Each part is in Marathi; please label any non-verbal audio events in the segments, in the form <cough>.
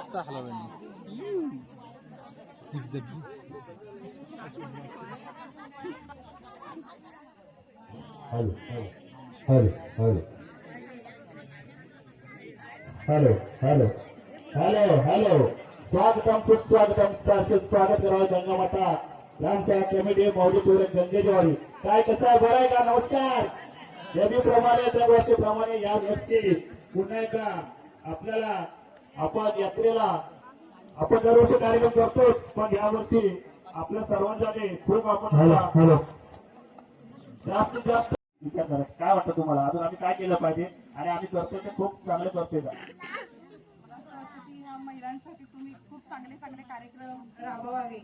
افتح حلو حلو حلو حلو हॅलो हॅलो. Hello hello. स्वागतम सुस्वागतम स्वागत करावं गंगामाता. आमच्या कमिटी मौली पूरक गंगेजवाडी काय कसं आहे? बरं आहे का? नमस्कार. नेहमीप्रमाणे दरवर्षीप्रमाणे या वर्षी पुन्हा एकदा आपल्याला आपण यात्रेला आपण दरवर्षी कार्यक्रम करतोच पण यावर्षी आपल्या सर्वांसाठी खूप आपण जास्तीत जास्त विचार करा. काय वाटतं तुम्हाला? अजून आम्ही काय केलं पाहिजे? आणि आम्ही करतोय ते खूप चांगलं करतोय का? की ह्या महिलांसाठी तुम्ही खूप चांगले चांगले कार्यक्रम राबवावे.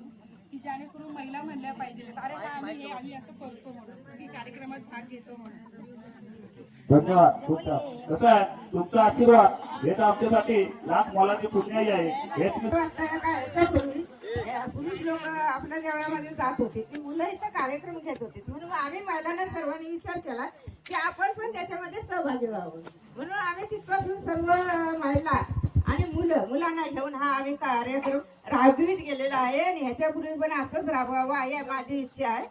की जेणेकरून महिला म्हणल्या पाहिजे अरे का आम्ही हे आम्ही असं करतो म्हणून. की कार्यक्रमात भाग घेतो म्हणून. धन्यवाद. तुमचा कसं आहे? तुमचा आशीर्वाद. हे तर आमच्यासाठी लाख मोलाची पुण्याई आहे. हे तुम्ही <laughs> पुरुष लोक आपल्या देवळामध्ये जात होते. ती मुलं इथं कार्यक्रम घेत होते. म्हणून आम्ही महिलांना सर्वांनी विचार केला की आपण पण त्याच्यामध्ये सहभागी व्हावं. म्हणून आम्ही तिथपासून सर्व महिला आणि मुलं मुलांना घेऊन हा आम्ही कार्यक्रम राबवित गेलेला आहे आणि ह्याच्यापूर्वी पण असंच राबवावं आहे माझी इच्छा आहे.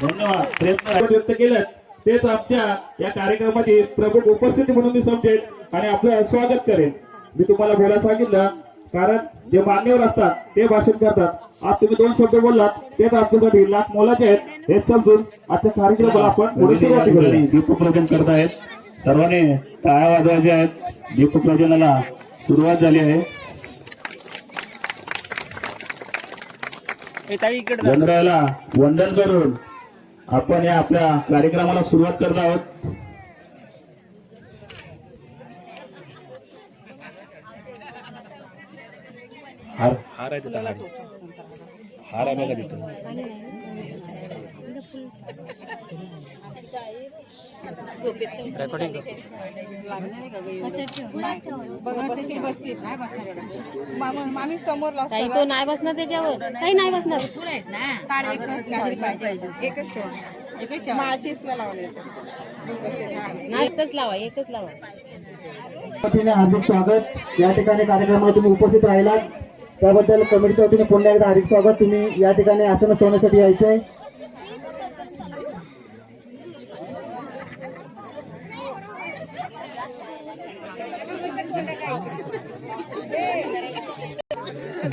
धन्यवाद. प्रयत्न व्यक्त केलं. तेच आमच्या या कार्यक्रमाची प्रमुख उपस्थिती म्हणून मी समजेल आणि आपलं स्वागत करेन. मी तुम्हाला बोलायला सांगितलं कारण जे मान्यवर असतात ते भाषण करतात. आज तुम्ही दोन शब्द बोललात तेच आपल्यासाठी लाख मोलाचे आहेत. हे समजून आजच्या कार्यक्रमाला आपण पुढे सुरुवात करूया. दीपप्रजन करत आहेत सर्वांनी टाळ्या वाजवायच्या आहेत. दीपप्रजनाला सुरुवात झाली आहे. चंद्राला वंदन करून आपण या आपल्या कार्यक्रमाला सुरुवात करत आहोत. हार आहे तिथं हार. हार आहे. बघा तिथं आम्ही समोर काही तो नाही बसणार त्याच्यावर. काही नाही बसणार. एकच एकच लावा एकच लावा. हार्दिक स्वागत या ठिकाणी कार्यक्रमाला तुम्ही उपस्थित राहिलात. त्याबद्दल कमिटीच्या वतीने पुन्हा एकदा हार्दिक स्वागत. तुम्ही या ठिकाणी आसन ठेवण्यासाठी यायचंय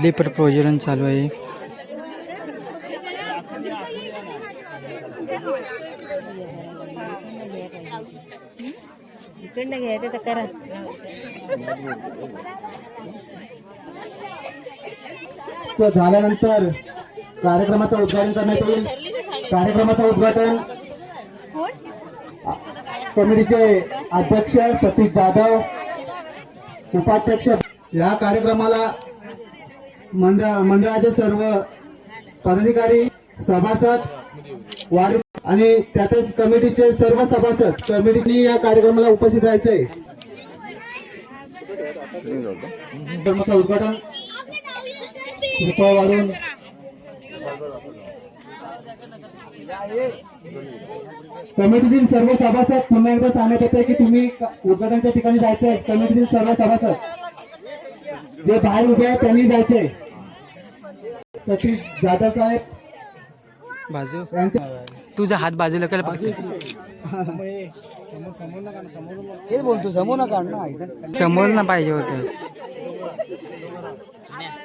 दीपट प्रज्वलन चालू आहे इकडनं घ्यायचं तर करा. तो झाल्यानंतर कार्यक्रमाचं उद्घाटन करण्यात येईल. कार्यक्रमाचं उद्घाटन कमिटीचे अध्यक्ष सतीश जाधव उपाध्यक्ष या कार्यक्रमाला मंडळ मंडळाचे सर्व पदाधिकारी सभासद वाढ आणि त्यातच कमिटीचे सर्व सभासद कमिटीने या कार्यक्रमाला उपस्थित राहायचंय उद्घाटन वाढून कमिटीतील सर्व सभासद पुन्हा एकदा सांगण्यात येते की तुम्ही उद्घाटनाच्या ठिकाणी जायचं आहे कमिटीतील सर्व सभासद. जे बाहेर उभे आहेत त्यांनी जायचंय. सतीश जाधव साहेब. बाजू. तुझा हात बाजूला केला फक्त. तेच बोलतो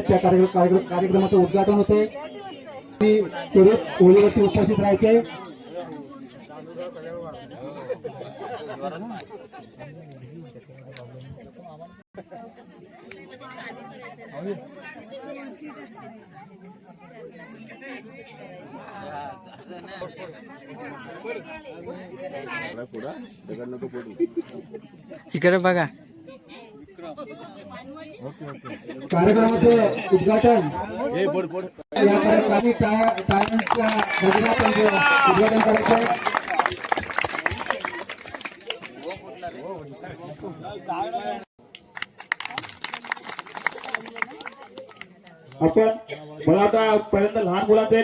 त्या कार्यक्रम कार्यक्रमाचं उद्घाटन होते होळीवरती उपस्थित राहायचे. इकडे बघा. कार्यक्रमाचं उद्घाटन. या उद्घाटन करायचं आहे. आपण मला आता पहिल्यांदा लहान मुलांचे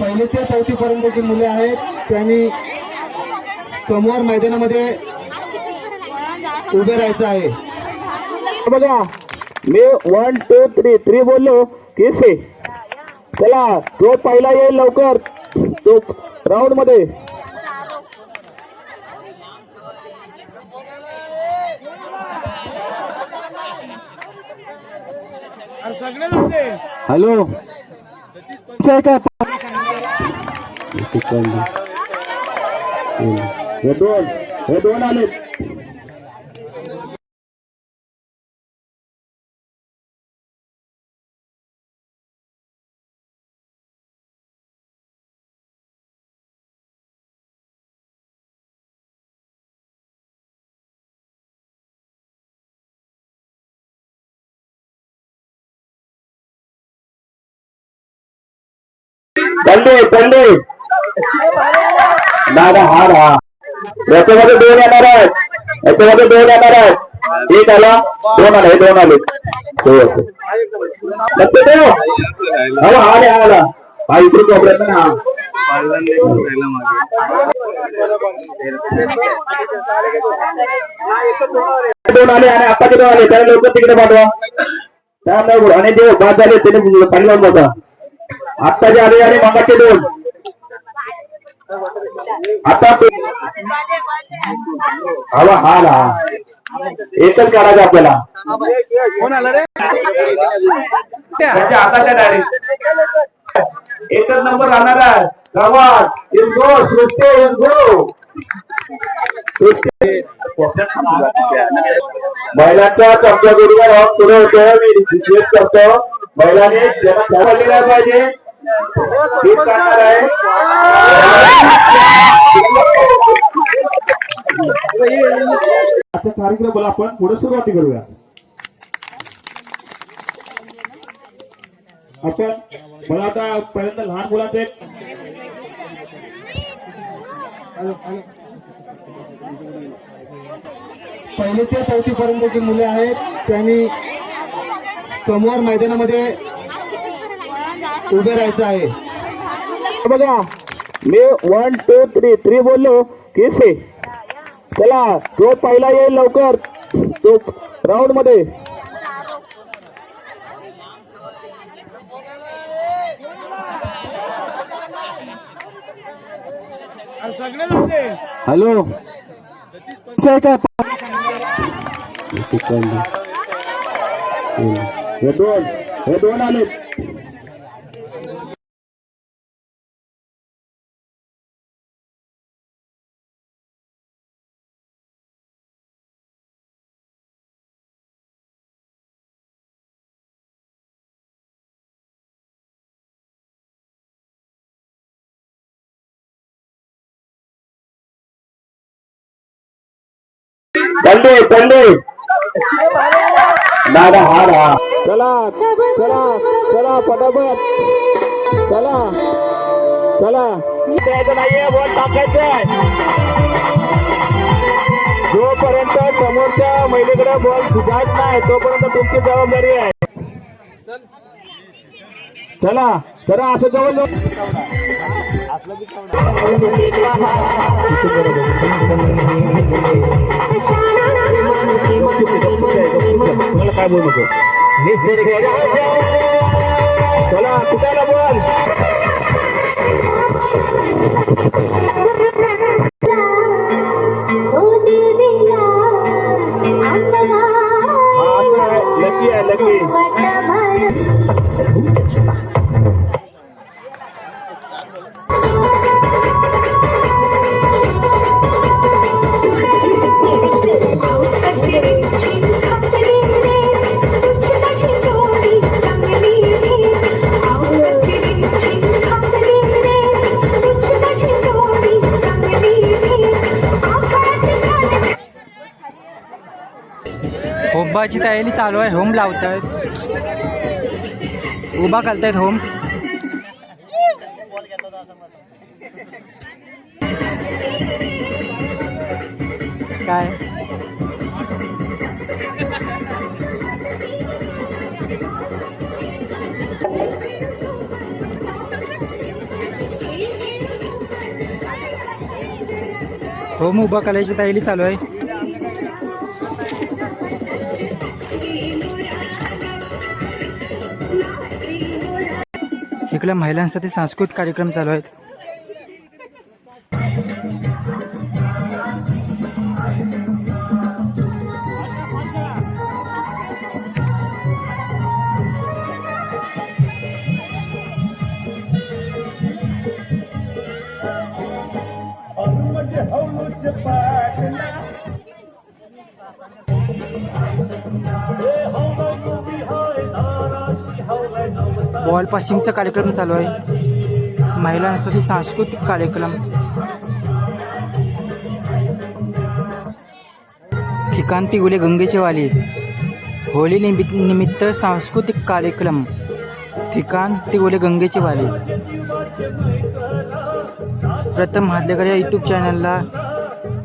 पहिली ते चौथी पर्यंतची मुले आहेत त्यांनी समोर मैदानामध्ये उभे राहायचं आहे. बघा मी वन टू थ्री थ्री बोललो की से चला जो पहिला येईल लवकर. तो राऊंडमध्ये. Hello. Tikwanda. Yun. Red one. हार हा याच्यामध्ये दोन येणार आहेत. याच्यामध्ये दोन येणार आहेत. एक आला दोन आले हे दोन आले. हो, हो. लक्ष ठेव. हो हा आले आला. हा इकडे कोपऱ्यात ना हा. दोन आले आणि आता दोन आले? त्याला लवकर तिकडे पाठवा. त्यामुळे आणि देव बाद झाले त्याने पाणी लावून बघा आता जे आले आणि मागाचे दोन. आता ते हवा हा ना. एकच काढायचं आपल्याला. हाताच्या डायरेक्ट एकच नंबर राहणार आहे. गावात. इंगो सृष्टी इंगो महिलांचा चमचा गुरुवार हॉक सुरू होतो मी रिक्वेस्ट करतो. महिलांनी पाहिजे ठीक कार्यक्रमाला आपण पुढे सुरुवाती करूया. आपण मला आता पहिल्यांदा लहान मुलांचे एक पहिली ते चौथी पर्यंतची मुले आहेत त्यांनी समोर मैदानामध्ये उभे राहायचं आहे. बघा मी वन टू थ्री थ्री बोललो की से चला तो पहिला येईल लवकर. तो राऊंडमध्ये. हॅलो. काय हे दोन हे दोन आले पंडित पंडित दादा हार हा चला चला चला पटापट. चला चला. नाहीये बोट टाकायचं आहे. जोपर्यंत समोरच्या महिलेकडे बॉल जात नाही तोपर्यंत तुमची जबाबदारी आहे. चला चला असं जवळ जवळ मला काय बोलू नको. चला कुठाला बोल? होमबाची तयारी चालू आहे. होम लावतायत. उभा करतायत होम. काय? होम उभा करायची तयारी चालू आहे. आपल्या महिलांसाठी सांस्कृतिक कार्यक्रम चालू आहेत. बॉल पासिंगचा कार्यक्रम चालू आहे. महिलांसाठी सांस्कृतिक कार्यक्रम. ठिकाण तिगुले गंगेचे वाली. होळी निमित्त निमित्त सांस्कृतिक कार्यक्रम. ठिकाण तिगुले गंगेचे वाली. प्रथम हादलेकर या यूट्यूब चॅनलला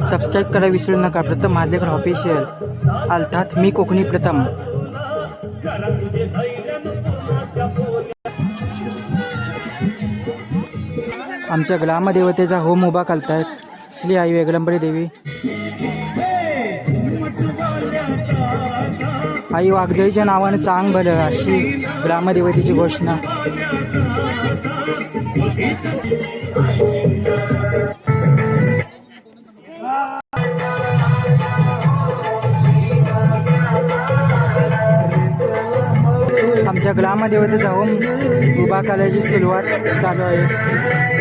सबस्क्राईब करा विसरू नका. प्रथम हादलेकर ऑफिशियल अर्थात मी कोकणी प्रथम. आमच्या ग्रामदेवतेचा होम उभा घालतायत श्री आई वेगलंबरी देवी. आई वाघजाईच्या नावाने चांग भलं अशी ग्रामदेवतेची घोषणा. आमच्या ग्रामदेवतेचा होम उभा करायची सुरुवात चालू आहे.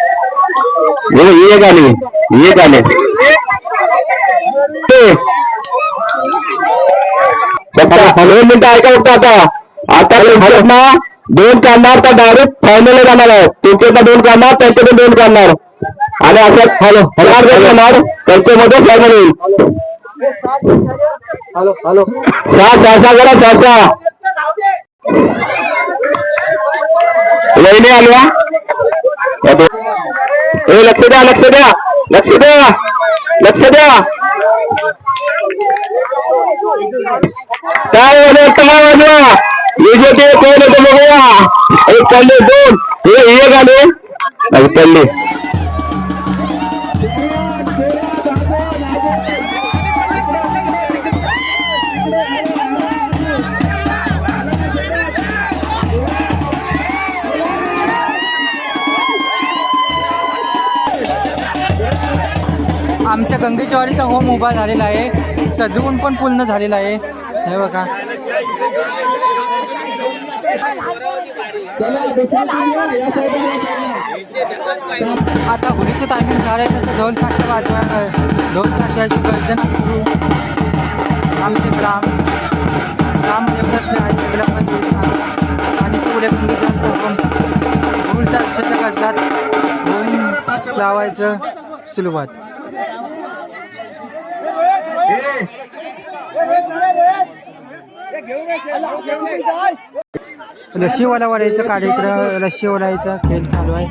एक आले एक आले दोन मिनिटं ऐका फक्त आता. आता ना दोन काढणार तर डायरेक्ट फायनल जाणार आहे. तुमच्याकडे दोन काढणार त्यांच्याकडे दोन काढणार आणि असं हॅलो हजार जर येणार त्यांच्यामध्ये फायनल येईल हॅलो सहा करा आल्या हे लक्ष द्या लक्ष द्या लक्ष द्या लक्ष द्या. काय वाजवा काय वाजवा? हे कोण होतं बघूया एक पडले दोन. हे एक आले. पडले. आमच्या गंगेश्वरीचा होम उभा झालेला आहे. सजवून पण पूर्ण झालेला आहे. हे बघा. आता होळीचं टायमिंग झालंय तसं ढोल ताशा वाजवा ढोल ताशाची गर्जना सुरू. आमचे ग्राम लांब एवढं असल्या कार्यक्रमामध्ये आणि पुढे आमचा होम फुल सातशेच्या गजरात होम लावायचं सुरुवात. लशीवाला वाढायचं कार्यक्रम लशी ओढायचा खेळ चालू आहे.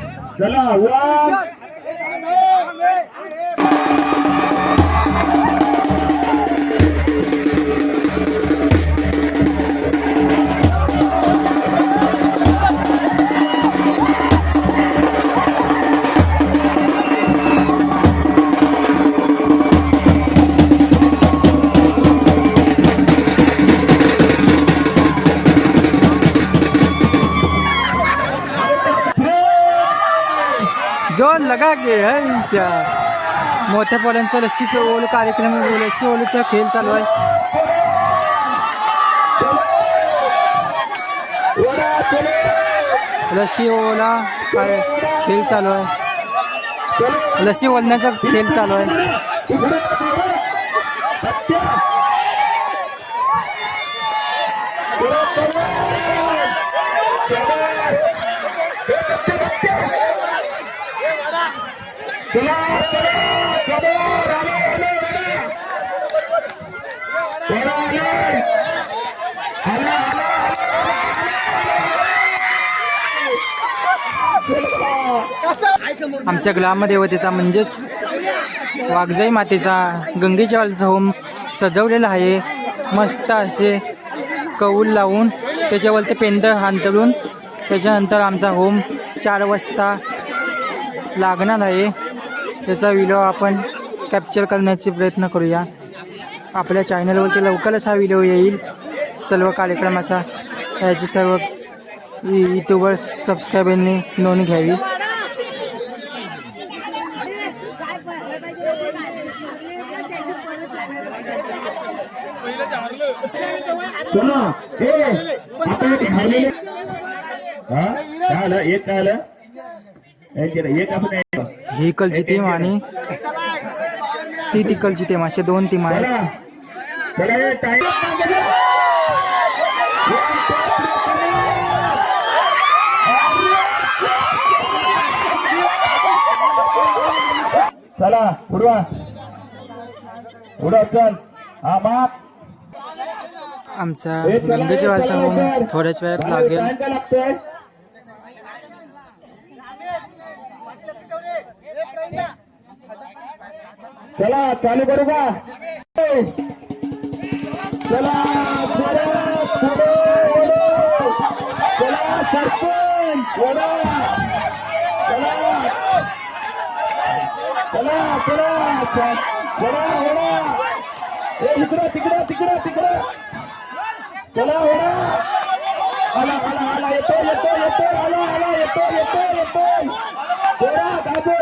मोठ्या पोलांचा लसी ओल कार्यक्रम लसी ओलीचा खेळ चालू आहे. लसी ओला काय खेळ चालू आहे. लसी ओलण्याचा खेळ चालू आहे. आमच्या ग्रामदेवतेचा म्हणजेच वाघजाई मातेचा गंगेच्या होम सजवलेला आहे. मस्त असे कौल लावून त्याच्यावरती पेंद हांतळून त्याच्यानंतर आमचा होम चार वाजता लागणार आहे. त्याचा व्हिडिओ आपण कॅप्चर करण्याचा प्रयत्न करूया. आपल्या चॅनलवरती लवकरच हा व्हिडिओ येईल. सर्व कार्यक्रमाचा. याची सर्व यूट्यूबर सबस्क्रायबरने नोंद घ्यावी. झालं एक काय आलं? ही इकडची टीम आणि ती तिकडची टीम असे दोन टीम आहेत. चला उडवा. उडव चल. हा माप. आमचा. थोड्याच वेळात लागेल टाइम काय लागतोय चला चालू करू का? चला पुढे पुढे चला सरपंच ओढा. चला चला चला चला ओढा ए इकडं तिकडं तिकडं तिकडं. चला ओढा आला आला आला येतो येतो येतो आला आला येतो येतो येतो ओढा दाबो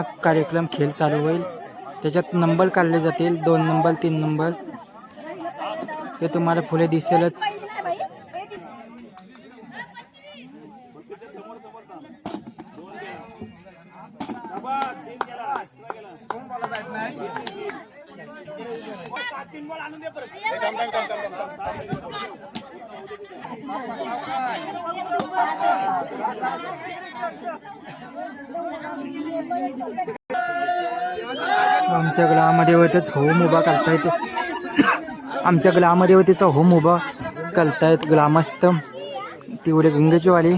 हा कार्यक्रम खेळ चालू होईल. त्याच्यात नंबर काढले जातील. दोन नंबर तीन नंबर. ते तुम्हाला फुले दिसेलच. गटातच होम उभा करतायत. आमच्या ग्रामदेवतेचा होम उभा करतायत ग्रामस्थ तिवडे गंगेचीवाली.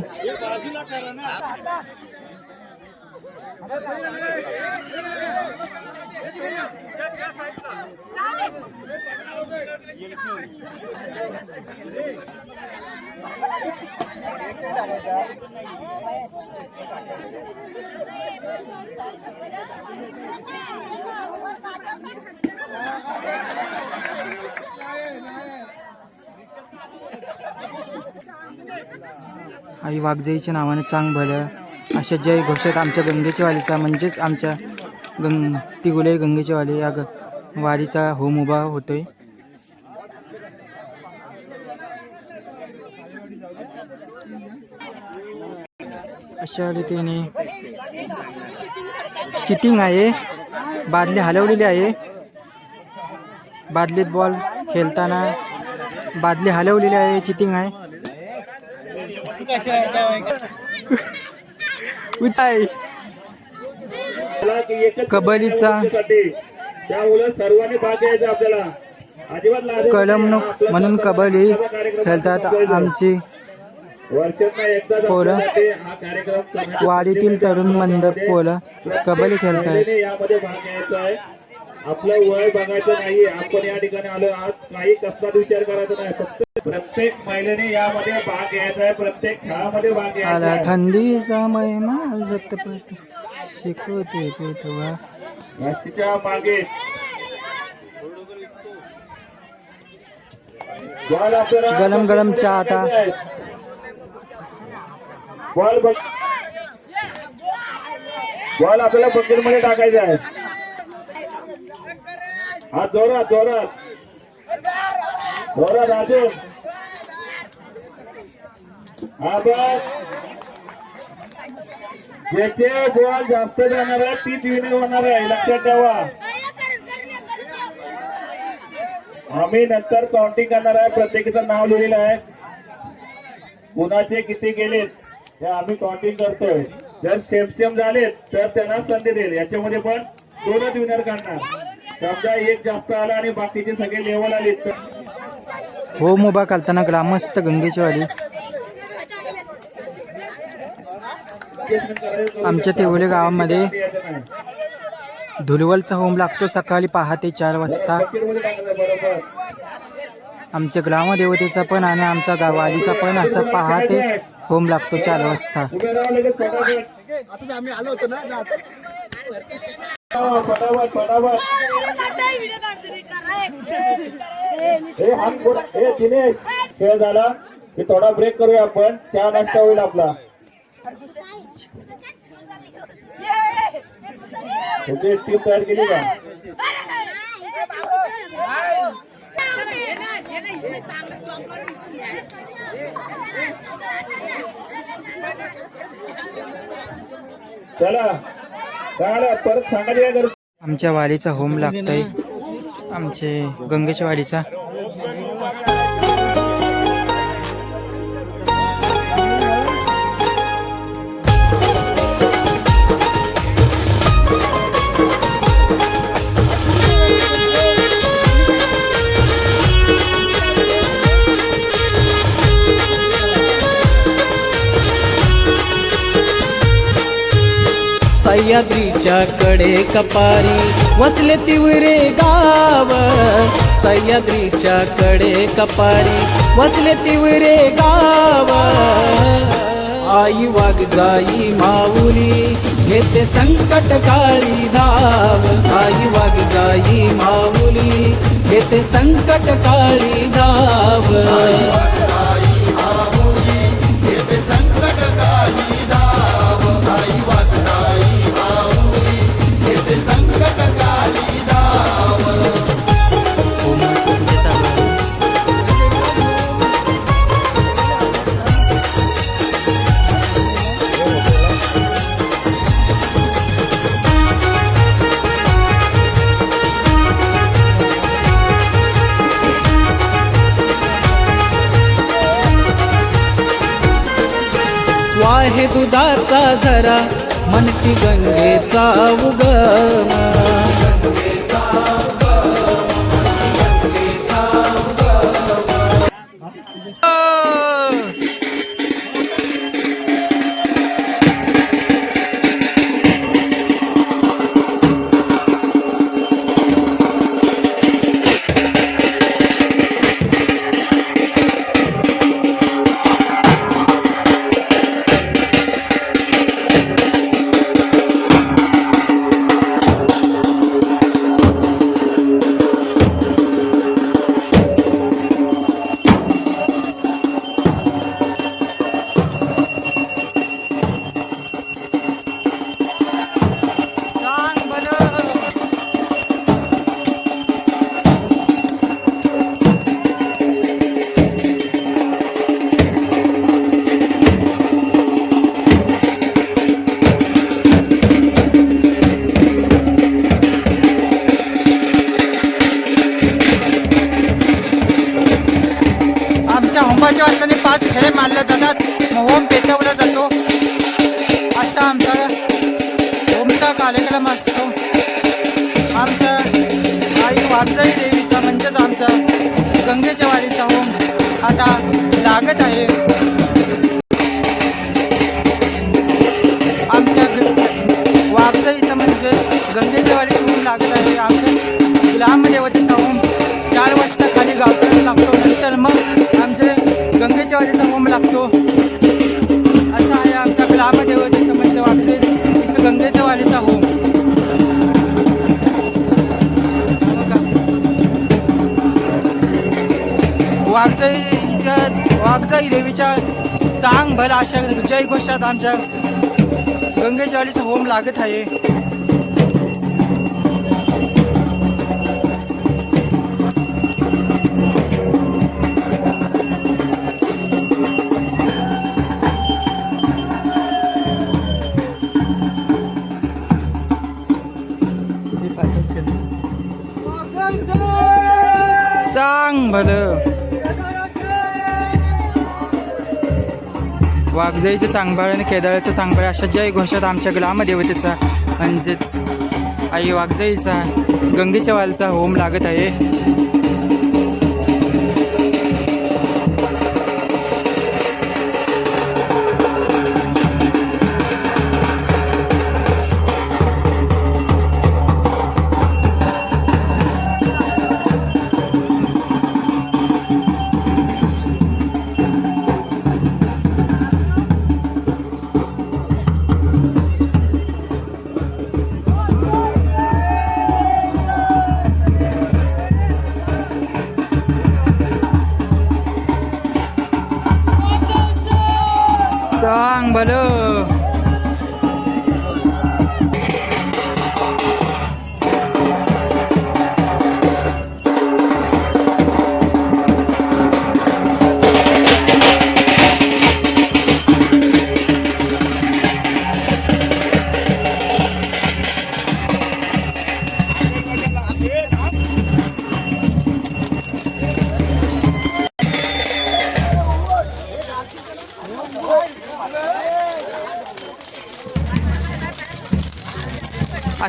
आई वाघजाईच्या नावाने चांग भलं अशा जय घोषित आमच्या गंगेच्या म्हणजेच आमच्या गंग तिगुले गंगेच्या या ग वाडीचा होम उभा होतोय. अशा रीतीने चिटिंग आहे. बादली हलवलेली आहे. बादलीत बॉल खेळताना बादली हलवलेली आहे चिटिंग आहे. उचाय. कबड्डीचा साठी सर्वांनी भाग घ्यायचा आपल्याला म्हणून कबड्डी खेळतात आमची वर्षात पोरं. वाडीतील तरुण मंद पोलं कबड्डी खेळत आपलं वय बघायचं नाही आपण या ठिकाणी आलो आज काही कसलाच विचार करायचा नाही फक्त प्रत्येक महिलेने यामध्ये भाग घ्यायचा आहे प्रत्येक खेळामध्ये भाग घ्यायचा थंडीचा महिमा शिकवते पेटवा जास्तीच्या मागे. गरम गरम चहा आता बॉल बघ. बॉल आपल्याला मध्ये टाकायचा आहे. हा जोरात जोरात. जोरात अजून हा बस जेथे बॉल जास्त जाणार आहे तीच विनिंग होणार आहे. लक्षात ठेवा. आम्ही नंतर काउंटिंग करणार आहे. प्रत्येकीचं नाव लिहिलेलं आहे. कुणाचे किती गेलेत हे आम्ही काउंटिंग करतोय. जर सेम सेम झालेत तर त्यांना संधी देईल. याच्यामध्ये पण दोनच विनर काढणार. समजा एक जास्त आला आणि बाकीचे सगळे लेवल आले होम उभा करताना ग्रामस्थ गंगेची वाडी आमच्या तेवले गावामध्ये. धुलवलचा होम लागतो सकाळी पहाटे चार वाजता. आमच्या ग्रामदेवतेचा पण आणि आमचा गावालीचा पण असं पहाटे होम लागतो चार वाजता. फटाफट हो, फटाफट हे हात हे दिनेश खेळ झाला की थोडा ब्रेक करूया आपण त्या नाश्ता होईल आपला तुझी टीम तयार केली का चला. आमच्या वाडीचा होम लागतोय. आमचे गंगेच्या वाडीचा. सह्याद्रीच्या कडे कपारी वसले तिवरे गाव. सह्याद्रीच्या कडे कपारी वसले तिवरे गाव. आई वाग जाई माऊली घेते संकट काळी धाव. आई वाग जाई माऊली घेते संकट काळी धाव. आहे दुधाचा झरा म्हणती गंगेचा उगम. वाघजाईच्या वाघजाई देवीच्या चांग भला अशा जय घोषात आमच्या गंगेचाळीचा होम लागत आहे. सांग भलं वाघजाईचं चांगबाळ आणि केदाळ्याचं चांगबाळ अशा जय घोषात आमच्या ग्रामदेवतेचा म्हणजेच आई वाघजाईचा गंगेच्या वालचा होम लागत आहे.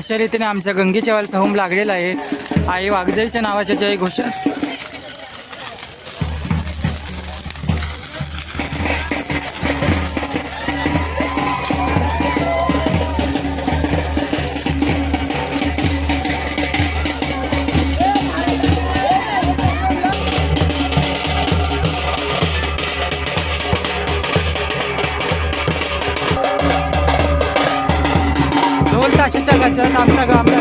अशा रीतीने आमच्या गंगेच्या वालचा होम लागलेला आहे. आई वाघजाईच्या नावाच्या जय घोषणा ढोल ताशाच्या गजरात आमचा गाव वाघजाईचा